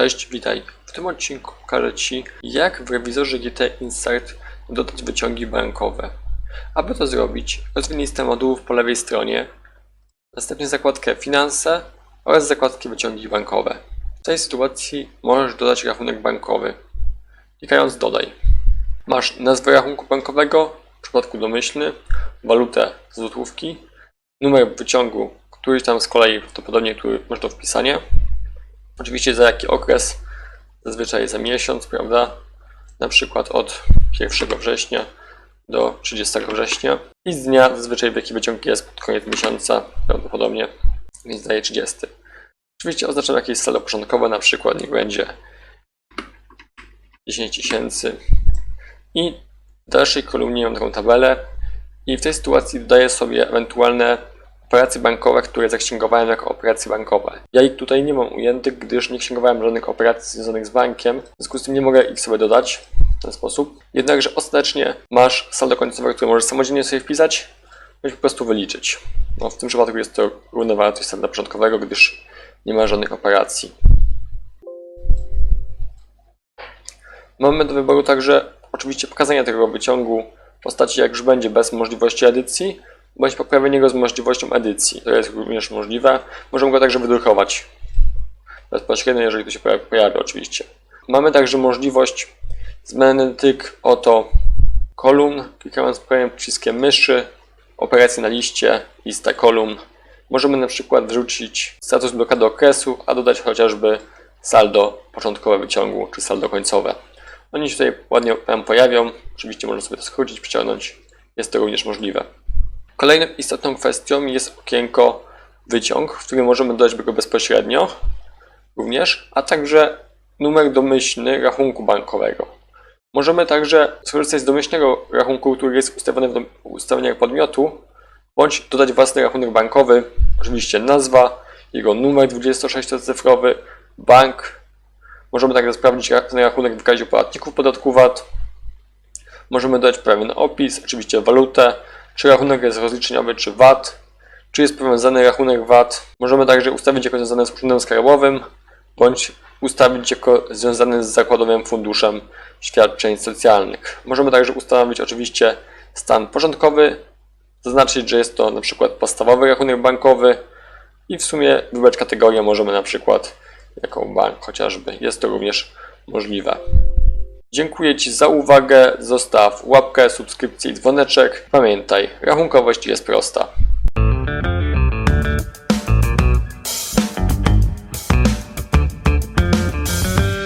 Cześć, witaj. W tym odcinku pokażę Ci, jak w rewizorze GT Insert dodać wyciągi bankowe. Aby to zrobić, rozwinij listę modułów po lewej stronie, następnie zakładkę Finanse oraz zakładki Wyciągi bankowe. W tej sytuacji możesz dodać rachunek bankowy. Klikając Dodaj. Masz nazwę rachunku bankowego, w przypadku domyślny, walutę złotówki, numer wyciągu, który tam z kolei prawdopodobnie który masz do wpisania. Oczywiście za jaki okres, zazwyczaj za miesiąc, prawda? Na przykład od 1 września do 30 września i z dnia zazwyczaj w jaki wyciąg jest pod koniec miesiąca, prawdopodobnie, więc daje 30. Oczywiście oznaczam jakieś saldo początkowe, na przykład niech będzie 10 tysięcy i w dalszej kolumnie mam taką tabelę i w tej sytuacji dodaję sobie ewentualne operacje bankowe, które zaksięgowałem jako operacje bankowe. Ja ich tutaj nie mam ujętych, gdyż nie księgowałem żadnych operacji związanych z bankiem, w związku z tym nie mogę ich sobie dodać w ten sposób. Jednakże ostatecznie masz saldo końcowe, które możesz samodzielnie sobie wpisać, bądź po prostu wyliczyć. No, w tym przypadku jest to równa wartość salda początkowego, gdyż nie ma żadnych operacji. Mamy do wyboru także oczywiście pokazanie tego wyciągu w postaci jak już będzie bez możliwości edycji, bądź poprawienie go z możliwością edycji. To jest również możliwe. Możemy go także wydrukować bezpośrednio, jeżeli to się pojawi, pojawia oczywiście. Mamy także możliwość zmiany tyk oto kolumn, klikając prawym przyciskiem myszy, operacje na liście, lista kolumn. Możemy na przykład wrzucić status blokady okresu, a dodać chociażby saldo początkowe wyciągu, czy saldo końcowe. Oni się tutaj ładnie pojawią. Oczywiście można sobie to skrócić, przyciągnąć. Jest to również możliwe. Kolejną istotną kwestią jest okienko wyciąg, w którym możemy dodać go bezpośrednio również, a także numer domyślny rachunku bankowego. Możemy także skorzystać z domyślnego rachunku, który jest ustawiony w ustawieniach podmiotu, bądź dodać własny rachunek bankowy, oczywiście nazwa, jego numer 26-cyfrowy, bank. Możemy także sprawdzić ten rachunek w wykazie podatników podatku VAT. Możemy dodać pewien opis, oczywiście walutę, czy rachunek jest rozliczeniowy, czy VAT, czy jest powiązany rachunek VAT. Możemy także ustawić jako związany z urzędem skarbowym, bądź ustawić jako związany z Zakładowym Funduszem Świadczeń Socjalnych. Możemy także ustawić oczywiście stan porządkowy, zaznaczyć, że jest to przykład podstawowy rachunek bankowy i w sumie wybrać kategorię możemy przykład jako bank chociażby. Jest to również możliwe. Dziękuję Ci za uwagę. Zostaw łapkę, subskrypcję i dzwoneczek. Pamiętaj, rachunkowość jest prosta.